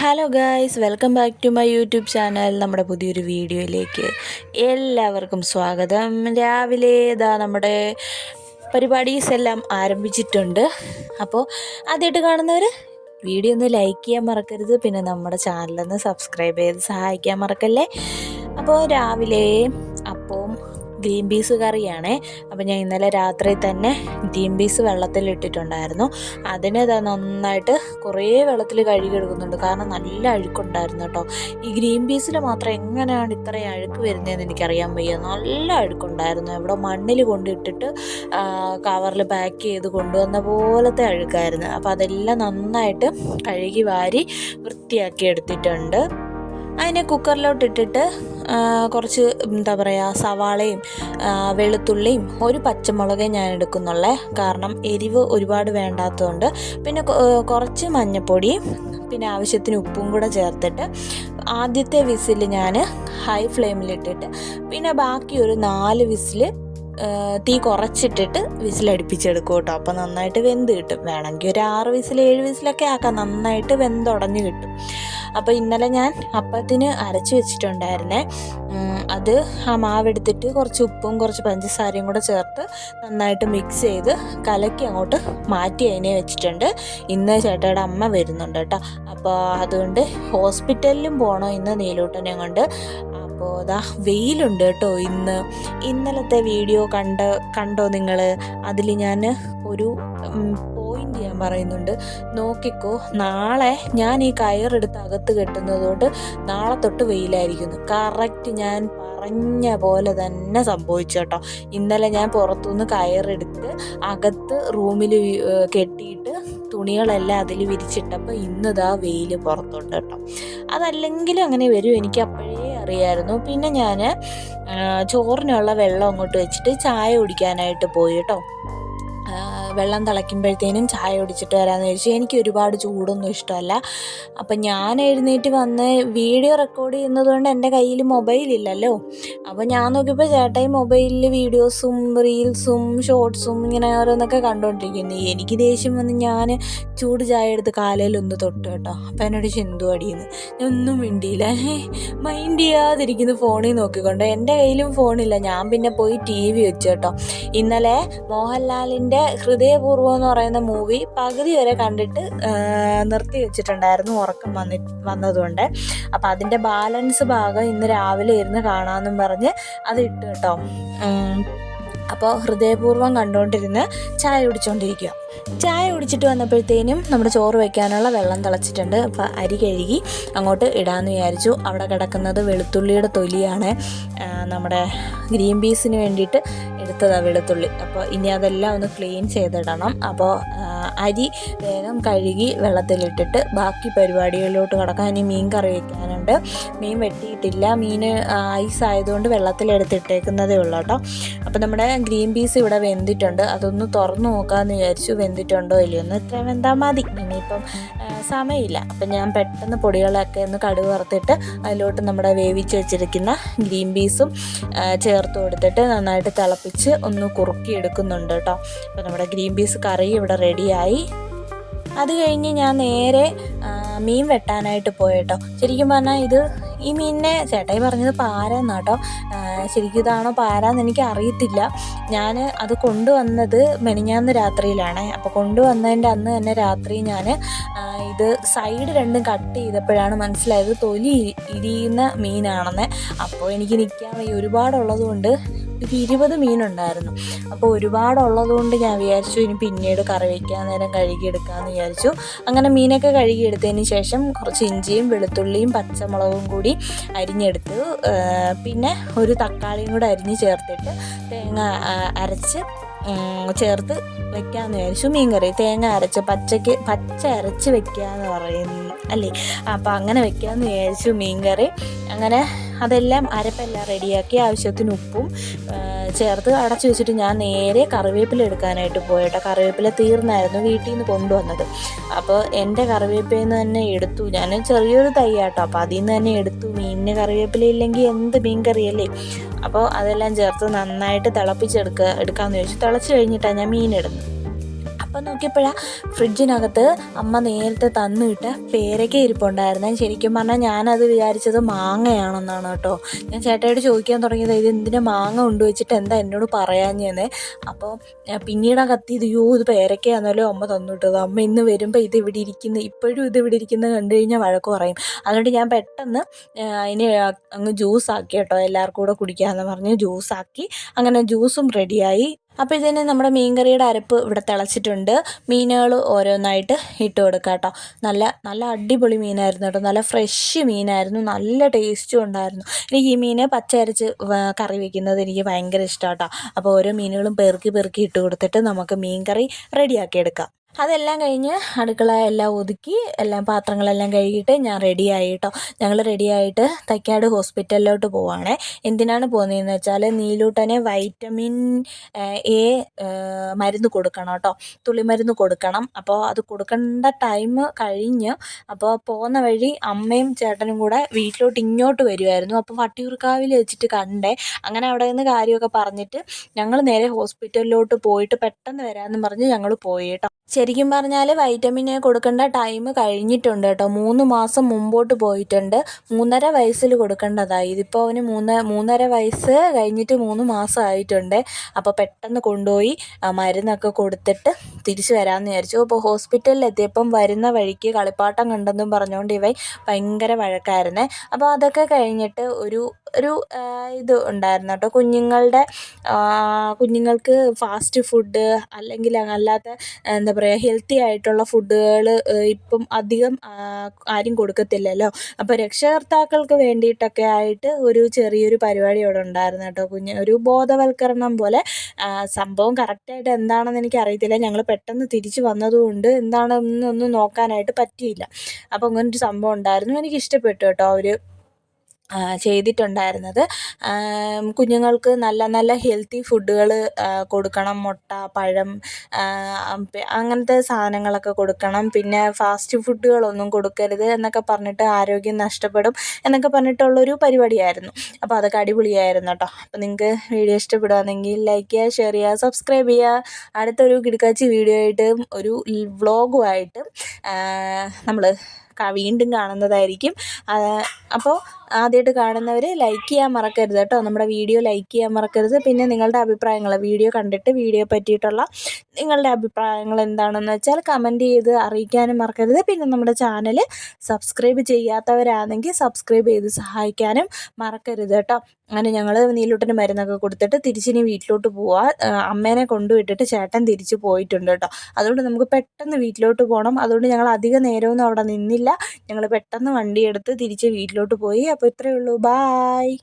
Hello guys welcome back to my YouTube channel നമ്മുടെ പുതിയൊരു വീഡിയോയിലേക്ക് എല്ലാവർക്കും സ്വാഗതം. രാവിലെ ഇതാ നമ്മുടെ പരിപാടീസ് എല്ലാം ആരംഭിച്ചിട്ടുണ്ട്. അപ്പോൾ ആദ്യമായിട്ട് കാണുന്നവർ വീഡിയോ ഒന്ന് ലൈക്ക് ചെയ്യാൻ മറക്കരുത്. പിന്നെ നമ്മുടെ ചാനലൊന്ന് സബ്സ്ക്രൈബ് ചെയ്ത് സഹായിക്കാൻ മറക്കല്ലേ? അപ്പോൾ രാവിലെ ഗ്രീൻ പീസ് കറിയാണേ. അപ്പോൾ ഞാൻ ഇന്നലെ രാത്രി തന്നെ ഗ്രീൻ പീസ് വെള്ളത്തിലിട്ടിട്ടുണ്ടായിരുന്നു. അതിനെ നന്നായിട്ട് കുറേ വെള്ളത്തിൽ കഴുകിയെടുക്കുന്നുണ്ട്. കാരണം നല്ല അഴുക്കുണ്ടായിരുന്നു കേട്ടോ. ഈ ഗ്രീൻ പീസിൽ മാത്രം എങ്ങനെയാണ് ഇത്രയും അഴുക്ക് വരുന്നതെന്ന് എനിക്കറിയാൻ വയ്യ. നല്ല അഴുക്കുണ്ടായിരുന്നു. ഇവിടെ മണ്ണിൽ കൊണ്ടിട്ടിട്ട് കവറിൽ പാക്ക് ചെയ്ത് കൊണ്ടുവന്ന പോലത്തെ അഴുക്കായിരുന്നു. അപ്പോൾ അതെല്ലാം നന്നായിട്ട് കഴുകി വാരി വൃത്തിയാക്കി എടുത്തിട്ടുണ്ട്. അതിനെ കുക്കറിലോട്ട് ഇട്ടിട്ട് കുറച്ച് എന്താ പറയുക സവാളയും വെളുത്തുള്ളിയും ഒരു പച്ചമുളകേ ഞാൻ എടുക്കുന്നുള്ളേ. കാരണം എരിവ് ഒരുപാട് വേണ്ടാത്തതുകൊണ്ട്. പിന്നെ കുറച്ച് മഞ്ഞൾപ്പൊടിയും പിന്നെ ആവശ്യത്തിന് ഉപ്പും കൂടെ ചേർത്തിട്ട് ആദ്യത്തെ വിസിൽ ഞാൻ ഹൈ ഫ്ലെയിമിലിട്ടിട്ട് പിന്നെ ബാക്കി ഒരു നാല് വിസിൽ തീ കുറച്ചിട്ടിട്ട് വിസിലടുപ്പിച്ചെടുക്കും കേട്ടോ. അപ്പോൾ നന്നായിട്ട് വെന്ത് കിട്ടും. വേണമെങ്കിൽ ഒരു ആറ് വിസിൽ ഏഴ് വിസിലൊക്കെ ആക്കാം. നന്നായിട്ട് വെന്തുടഞ്ഞ് കിട്ടും. അപ്പോൾ ഇന്നലെ ഞാൻ അപ്പത്തിന് അരച്ച് വെച്ചിട്ടുണ്ടായിരുന്നേ. അത് ആ മാവെടുത്തിട്ട് കുറച്ച് ഉപ്പും കുറച്ച് പഞ്ചസാരയും കൂടെ ചേർത്ത് നന്നായിട്ട് മിക്സ് ചെയ്ത് കലക്കി അങ്ങോട്ട് മാറ്റി അതിനെ വെച്ചിട്ടുണ്ട്. ഇന്ന് ചേട്ടയുടെ അമ്മ വരുന്നുണ്ട് കേട്ടോ. അപ്പോൾ അതുകൊണ്ട് ഹോസ്പിറ്റലിലും പോകണോ ഇന്ന് നീലൂട്ടനെ കൊണ്ട്. അപ്പോൾ അതാ വെയിലുണ്ട് കേട്ടോ ഇന്ന്. ഇന്നലത്തെ വീഡിയോ കണ്ട് കണ്ടോ നിങ്ങൾ അതിൽ ഞാൻ ഒരു ഞാൻ പറയുന്നുണ്ട്. നോക്കിക്കോ നാളെ ഞാൻ ഈ കയറെടുത്ത് അകത്ത് കെട്ടുന്നതുകൊണ്ട് നാളെ തൊട്ട് വെയിലായിരിക്കുന്നു. കറക്റ്റ് ഞാൻ പറഞ്ഞ പോലെ തന്നെ സംഭവിച്ചു കേട്ടോ. ഇന്നലെ ഞാൻ പുറത്തുനിന്ന് കയറെടുത്ത് അകത്ത് റൂമിൽ കെട്ടിയിട്ട് തുണികളെല്ലാം അതിൽ വിരിച്ചിട്ടപ്പോൾ ഇന്നിതാ വെയിൽ പുറത്തുണ്ട് കേട്ടോ. അതല്ലെങ്കിലും അങ്ങനെ വരും എനിക്ക് അപ്പോഴേ അറിയായിരുന്നു. പിന്നെ ഞാൻ ചോറിനുള്ള വെള്ളം അങ്ങോട്ട് വെച്ചിട്ട് ചായ കുടിക്കാനായിട്ട് പോയി കേട്ടോ. വെള്ളം തിളയ്ക്കുമ്പോഴത്തേനും ചായ കുടിച്ചിട്ട് വരാമെന്ന് ചോദിച്ചു എനിക്ക് ഒരുപാട് ചൂടൊന്നും ഇഷ്ടമല്ല. അപ്പം ഞാൻ എഴുന്നേറ്റ് വന്ന് വീഡിയോ റെക്കോർഡ് ചെയ്യുന്നതുകൊണ്ട് എന്റെ കയ്യിൽ മൊബൈലില്ലല്ലോ അപ്പോൾ ഞാൻ നോക്കിയപ്പോൾ ചേട്ടായി മൊബൈലിൽ വീഡിയോസും റീൽസും ഷോർട്സും ഇങ്ങനെ ഓരോന്നൊക്കെ കണ്ടുകൊണ്ടിരിക്കുന്നു. എനിക്ക് ദേഷ്യം വന്ന് ഞാൻ ചൂട് ചായ എടുത്ത് കാലയിലൊന്ന് തൊട്ട് കേട്ടോ. അപ്പം എന്നോട് ചിന്തു അടിയുന്നു ഞാൻ ഒന്നും മിണ്ടിയില്ല. മൈൻഡ് ചെയ്യാതിരിക്കുന്നു ഫോണിൽ നോക്കിക്കൊണ്ട്. എന്റെ കയ്യിലും ഫോണില്ല. ഞാൻ പിന്നെ പോയി ടി വി വെച്ചു കേട്ടോ. ഇന്നലെ മോഹൻലാലിന്റെ ഹൃദയപൂർവം എന്ന് പറയുന്ന മൂവി പകുതി വരെ കണ്ടിട്ട് നിർത്തി വെച്ചിട്ടുണ്ടായിരുന്നു ഉറക്കം വന്നി വന്നതുകൊണ്ട്. അപ്പം അതിന്റെ ബാലൻസ് ഭാഗം ഇന്ന് രാവിലെ ഇരുന്ന് കാണാമെന്നും പറഞ്ഞ് അത് ഇട്ട് കേട്ടോ. അപ്പോൾ ഹൃദയപൂർവം കണ്ടുകൊണ്ടിരുന്ന് ചായ കുടിച്ചുകൊണ്ടിരിക്കുക ചായ കുടിച്ചിട്ട് വന്നപ്പോഴത്തേനും നമ്മുടെ ചോറ് വയ്ക്കാനുള്ള വെള്ളം തിളച്ചിട്ടുണ്ട്. അപ്പോൾ അരി കഴുകി അങ്ങോട്ട് ഇടാമെന്ന് വിചാരിച്ചു. അവിടെ കിടക്കുന്നത് വെളുത്തുള്ളിയുടെ തൊലിയാണ്. നമ്മുടെ ഗ്രീൻ പീസിന് വേണ്ടിയിട്ട് എടുത്തതാണ് വെളുത്തുള്ളി. അപ്പോൾ ഇനി അതെല്ലാം ഒന്ന് ക്ലീൻ ചെയ്തിടണം. അപ്പോൾ അരി വേഗം കഴുകി വെള്ളത്തിലിട്ടിട്ട് ബാക്കി പരിപാടികളിലോട്ട് കിടക്കാൻ ഇനി മീൻ കറി വയ്ക്കാനുണ്ട് മീൻ വെട്ടിയിട്ടില്ല. മീൻ ഐസ് ആയതുകൊണ്ട് വെള്ളത്തിലെടുത്തിട്ടേക്കുന്നതേ ഉള്ളൂ കേട്ടോ. അപ്പോൾ നമ്മുടെ ഗ്രീൻ പീസ് ഇവിടെ വെന്തിട്ടുണ്ട്. അതൊന്ന് തുറന്ന് നോക്കാമെന്ന് വിചാരിച്ചു വെന്തിട്ടുണ്ടോ ഇല്ലയോ എന്ന് ഇത്ര വെന്താൽ മതി. ഇനിയിപ്പം സമയമില്ല. അപ്പം ഞാൻ പെട്ടെന്ന് പൊടികളൊക്കെ ഒന്ന് കടുക് വറുത്തിട്ട് അതിലോട്ട് നമ്മുടെ വേവിച്ച് വെച്ചിരിക്കുന്ന ഗ്രീൻ പീസും ചേർത്ത് കൊടുത്തിട്ട് നന്നായിട്ട് തിളപ്പിച്ച് ഒന്ന് കുറുക്കി എടുക്കുന്നുണ്ട് കേട്ടോ. അപ്പോൾ നമ്മുടെ ഗ്രീൻ പീസ് കറി ഇവിടെ റെഡിയായി. അത് കഴിഞ്ഞ് ഞാൻ നേരെ മീൻ വെട്ടാനായിട്ട് പോയേട്ടോ ശരിക്കും പറഞ്ഞാൽ ഇത് ഈ മീനിനെ ചേട്ടായി പറഞ്ഞത് പാരാന്നാ കേട്ടോ. ശരിക്കും ഇതാണോ പാരാന്ന് എനിക്ക് അറിയത്തില്ല ഞാൻ അത് കൊണ്ടുവന്നത് മെനിഞ്ഞാന്ന് രാത്രിയിലാണ്. അപ്പോൾ കൊണ്ടുവന്നതിന്റെ അന്ന് തന്നെ രാത്രി ഞാൻ ഇത് സൈഡ് രണ്ടും കട്ട് ചെയ്തപ്പോഴാണ് മനസ്സിലായത് തൊലി ഇരിയുന്ന മീനാണെന്ന്. അപ്പോൾ എനിക്ക് നിൽക്കാൻ വയ്യ. ഒരുപാടുള്ളത് കൊണ്ട് ഒരു ഇരുപത് മീനുണ്ടായിരുന്നു. അപ്പോൾ ഒരുപാടുള്ളത് കൊണ്ട് ഞാൻ വിചാരിച്ചു ഇനി പിന്നീട് കറി വയ്ക്കാൻ നേരം കഴുകിയെടുക്കാമെന്ന് വിചാരിച്ചു. അങ്ങനെ മീനൊക്കെ കഴുകിയെടുത്തതിന് ശേഷം കുറച്ച് ഇഞ്ചിയും വെളുത്തുള്ളിയും പച്ചമുളകും കൂടി അരിഞ്ഞെടുത്തു. പിന്നെ ഒരു തക്കാളിയും കൂടെ അരിഞ്ഞ് ചേർത്തിട്ട് തേങ്ങ അരച്ച് ചേർത്ത് വെക്കാമെന്ന് വിചാരിച്ചു. മീൻകറി തേങ്ങ അരച്ച് പച്ചക്ക് പച്ച അരച്ച് വെക്കാന്ന് പറയുന്നു അല്ലേ? അപ്പോൾ അങ്ങനെ വെക്കാമെന്ന് വിചാരിച്ചു മീൻകറി. അങ്ങനെ അതെല്ലാം അരപ്പെല്ലാം റെഡിയാക്കി ആവശ്യത്തിന് ഉപ്പും ചേർത്ത് അടച്ചു വെച്ചിട്ട് ഞാൻ നേരെ കറിവേപ്പില എടുക്കാനായിട്ട് പോയിട്ടോ. കറിവേപ്പില തീർന്നായിരുന്നു വീട്ടിൽ നിന്ന് കൊണ്ടുവന്നത്. അപ്പോൾ എന്റെ കറിവേപ്പിൽ നിന്ന് തന്നെ എടുത്തു. ഞാൻ ചെറിയൊരു തൈയാട്ടോ. അപ്പോൾ അതിൽ നിന്ന് തന്നെ എടുത്തു. മീനിന് കറിവേപ്പില ഇല്ലെങ്കിൽ എന്ത് മീൻ കറിയല്ലേ? അപ്പോൾ അതെല്ലാം ചേർത്ത് നന്നായിട്ട് തിളപ്പിച്ചെടുക്കുക എടുക്കാമെന്ന് ചോദിച്ചു തിളച്ച് കഴിഞ്ഞിട്ടാണ് ഞാൻ മീൻ ഇടുന്നത്. അപ്പം നോക്കിയപ്പോഴാ ഫ്രിഡ്ജിനകത്ത് അമ്മ നേരത്തെ തന്നിട്ട് പേരയ്ക്ക ഇരിപ്പുണ്ടായിരുന്നേ. ശരിക്കും പറഞ്ഞാൽ ഞാനത് വിചാരിച്ചത് മാങ്ങയാണെന്നാണ് കേട്ടോ. ഞാൻ ചേട്ടയോട് ചോദിക്കാൻ തുടങ്ങിയത് ഇത് എന്തിനാ മാങ്ങ കൊണ്ടുവച്ചിട്ട് എന്താ എന്നോട് പറയാഞ്ഞെന്ന്? അപ്പോൾ പിന്നീട് ആ കത്തി ഇത് യോ ഇത് പേരയ്ക്കയാണല്ലോ അമ്മ തന്നിട്ടത്. അമ്മ ഇന്ന് വരുമ്പോൾ ഇത് ഇവിടെ ഇരിക്കുന്ന ഇപ്പോഴും ഇത് ഇവിടെ ഇരിക്കുന്നത് കണ്ടു കഴിഞ്ഞാൽ വഴക്ക് പറയും. അതുകൊണ്ട് ഞാൻ പെട്ടെന്ന് അതിനെ അങ്ങ് ജ്യൂസാക്കി കേട്ടോ എല്ലാവർക്കും കൂടെ കുടിക്കാമെന്ന് പറഞ്ഞ് ജ്യൂസാക്കി. അങ്ങനെ ജ്യൂസും റെഡിയായി അപ്പോൾ ഇതിന് നമ്മുടെ മീൻകറിയുടെ അരപ്പ് ഇവിടെ തിളച്ചിട്ടുണ്ട്. മീനുകൾ ഓരോന്നായിട്ട് ഇട്ട് കൊടുക്കാം കേട്ടോ. നല്ല നല്ല അടിപൊളി മീനായിരുന്നു കേട്ടോ. നല്ല ഫ്രഷ് മീനായിരുന്നു. നല്ല ടേസ്റ്റും ഉണ്ടായിരുന്നു. എനിക്ക് ഈ മീൻ പച്ചരച്ച് കറി വയ്ക്കുന്നത് എനിക്ക് ഭയങ്കര ഇഷ്ടമാണ് കേട്ടോ. അപ്പോൾ ഓരോ മീനുകളും പെറുക്കി പെറുക്കി ഇട്ട് കൊടുത്തിട്ട് നമുക്ക് മീൻ കറി റെഡിയാക്കി എടുക്കാം. അതെല്ലാം കഴിഞ്ഞ് അടുക്കള എല്ലാം ഒതുക്കി എല്ലാം പാത്രങ്ങളെല്ലാം കഴുകിയിട്ട് ഞാൻ റെഡിയായി കേട്ടോ ഞങ്ങൾ റെഡിയായിട്ട് തൈക്കാട് ഹോസ്പിറ്റലിലോട്ട് പോവുകയാണേ എന്തിനാണ് പോകുന്നതെന്ന് വെച്ചാൽ നീലൂട്ടനെ വൈറ്റമിൻ എ മരുന്ന് കൊടുക്കണം കേട്ടോ തുള്ളിമരുന്ന് കൊടുക്കണം. അപ്പോൾ അത് കൊടുക്കേണ്ട ടൈം കഴിഞ്ഞ് അപ്പോൾ പോകുന്ന വഴി അമ്മയും ചേട്ടനും കൂടെ വീട്ടിലോട്ട് ഇങ്ങോട്ട് വരുമായിരുന്നു അപ്പോൾ വട്ടിയൂർക്കാവിൽ വെച്ചിട്ട് കണ്ടേ. അങ്ങനെ അവിടെ നിന്ന് കാര്യമൊക്കെ പറഞ്ഞിട്ട് ഞങ്ങൾ നേരെ ഹോസ്പിറ്റലിലോട്ട് പോയിട്ട് പെട്ടെന്ന് വരാമെന്ന് പറഞ്ഞ് ഞങ്ങൾ പോയി കേട്ടോ ശരിക്കും പറഞ്ഞാൽ വൈറ്റമിന് കൊടുക്കേണ്ട ടൈം കഴിഞ്ഞിട്ടുണ്ട് കേട്ടോ. മൂന്ന് മാസം മുമ്പോട്ട് പോയിട്ടുണ്ട്. മൂന്നര വയസ്സിൽ കൊടുക്കേണ്ടതായി. ഇതിപ്പോൾ അവന് മൂന്ന് മൂന്നര വയസ്സ് കഴിഞ്ഞിട്ട് മൂന്ന് മാസം ആയിട്ടുണ്ട്. അപ്പോൾ പെട്ടെന്ന് കൊണ്ടുപോയി മരുന്നൊക്കെ കൊടുത്തിട്ട് തിരിച്ചു വരാമെന്ന് വിചാരിച്ചു. അപ്പോൾ ഹോസ്പിറ്റലിൽ എത്തിയപ്പം വരുന്ന വഴിക്ക് കളിപ്പാട്ടം കണ്ടെന്നും പറഞ്ഞുകൊണ്ട് ഇവൻ ഭയങ്കര വഴക്കായിരുന്നേ. അപ്പോൾ അതൊക്കെ കഴിഞ്ഞിട്ട് ഒരു ഒരു ഇത് ഉണ്ടായിരുന്നു കേട്ടോ. കുഞ്ഞുങ്ങളുടെ കുഞ്ഞുങ്ങൾക്ക് ഫാസ്റ്റ് ഫുഡ് അല്ലെങ്കിൽ അല്ലാത്ത എന്താ പറയുക ഹെൽത്തി ആയിട്ടുള്ള ഫുഡുകൾ ഇപ്പം അധികം ആരും കൊടുക്കത്തില്ലല്ലോ. അപ്പോൾ രക്ഷകർത്താക്കൾക്ക് വേണ്ടിയിട്ടൊക്കെ ആയിട്ട് ഒരു ചെറിയൊരു പരിപാടി അവിടെ ഉണ്ടായിരുന്നു കേട്ടോ കുഞ്ഞ്. ഒരു ബോധവൽക്കരണം പോലെ സംഭവം കറക്റ്റായിട്ട് എന്താണെന്ന് എനിക്ക് അറിയത്തില്ല. ഞങ്ങൾ പെട്ടെന്ന് തിരിച്ചു വന്നതുകൊണ്ട് എന്താണെന്നൊന്നും നോക്കാനായിട്ട് പറ്റിയില്ല. അപ്പോൾ അങ്ങനൊരു സംഭവം ഉണ്ടായിരുന്നു. എനിക്ക് ഇഷ്ടപ്പെട്ടു കേട്ടോ അവർ ചെയ്തിട്ടുണ്ടായിരുന്നത്. കുഞ്ഞുങ്ങൾക്ക് നല്ല നല്ല ഹെൽത്തി ഫുഡുകൾ കൊടുക്കണം. മുട്ട പഴം അങ്ങനത്തെ സാധനങ്ങളൊക്കെ കൊടുക്കണം. പിന്നെ ഫാസ്റ്റ് ഫുഡുകളൊന്നും കൊടുക്കരുത് എന്നൊക്കെ പറഞ്ഞിട്ട് ആരോഗ്യം നഷ്ടപ്പെടും എന്നൊക്കെ പറഞ്ഞിട്ടുള്ളൊരു പരിപാടിയായിരുന്നു. അപ്പോൾ അതൊക്കെ അടിപൊളിയായിരുന്നു കേട്ടോ. അപ്പോൾ നിങ്ങൾക്ക് വീഡിയോ ഇഷ്ടപ്പെടുകയാണെങ്കിൽ ലൈക്ക് ചെയ്യുക ഷെയർ ചെയ്യുക സബ്സ്ക്രൈബ് ചെയ്യുക. അടുത്തൊരു കിടക്കാച്ചി വീഡിയോ ആയിട്ട് ഒരു വ്ളോഗുമായിട്ട് നമ്മൾ വീണ്ടും കാണുന്നതായിരിക്കും. അപ്പോൾ ആദ്യമായിട്ട് കാണുന്നവർ ലൈക്ക് ചെയ്യാൻ മറക്കരുത് കേട്ടോ. നമ്മുടെ വീഡിയോ ലൈക്ക് ചെയ്യാൻ മറക്കരുത്. പിന്നെ നിങ്ങളുടെ അഭിപ്രായങ്ങൾ വീഡിയോ കണ്ടിട്ട് വീഡിയോ പറ്റിയിട്ടുള്ള നിങ്ങളുടെ അഭിപ്രായങ്ങൾ എന്താണെന്ന് വെച്ചാൽ കമന്റ് ചെയ്ത് അറിയിക്കാനും മറക്കരുത്. പിന്നെ നമ്മുടെ ചാനൽ സബ്സ്ക്രൈബ് ചെയ്യാത്തവരാണെങ്കിൽ സബ്സ്ക്രൈബ് ചെയ്ത് സഹായിക്കാനും മറക്കരുത് കേട്ടോ. അങ്ങനെ ഞങ്ങൾ നീലോട്ടിന് മരുന്നൊക്കെ കൊടുത്തിട്ട് തിരിച്ചിനി വീട്ടിലോട്ട് പോവാ. അമ്മേനെ കൊണ്ടുവിട്ടിട്ട് ചേട്ടൻ തിരിച്ച് പോയിട്ടുണ്ട് കേട്ടോ. അതുകൊണ്ട് നമുക്ക് പെട്ടെന്ന് വീട്ടിലോട്ട് പോകണം അതുകൊണ്ട് ഞങ്ങൾ അധിക നേരമൊന്നും അവിടെ നിന്നില്ല. ഞങ്ങൾ പെട്ടെന്ന് വണ്ടിയെടുത്ത് തിരിച്ച് വീട്ടിലോട്ട് പോയി. അപ്പോൾ ഇത്രയേ ഉള്ളൂ. ബായ്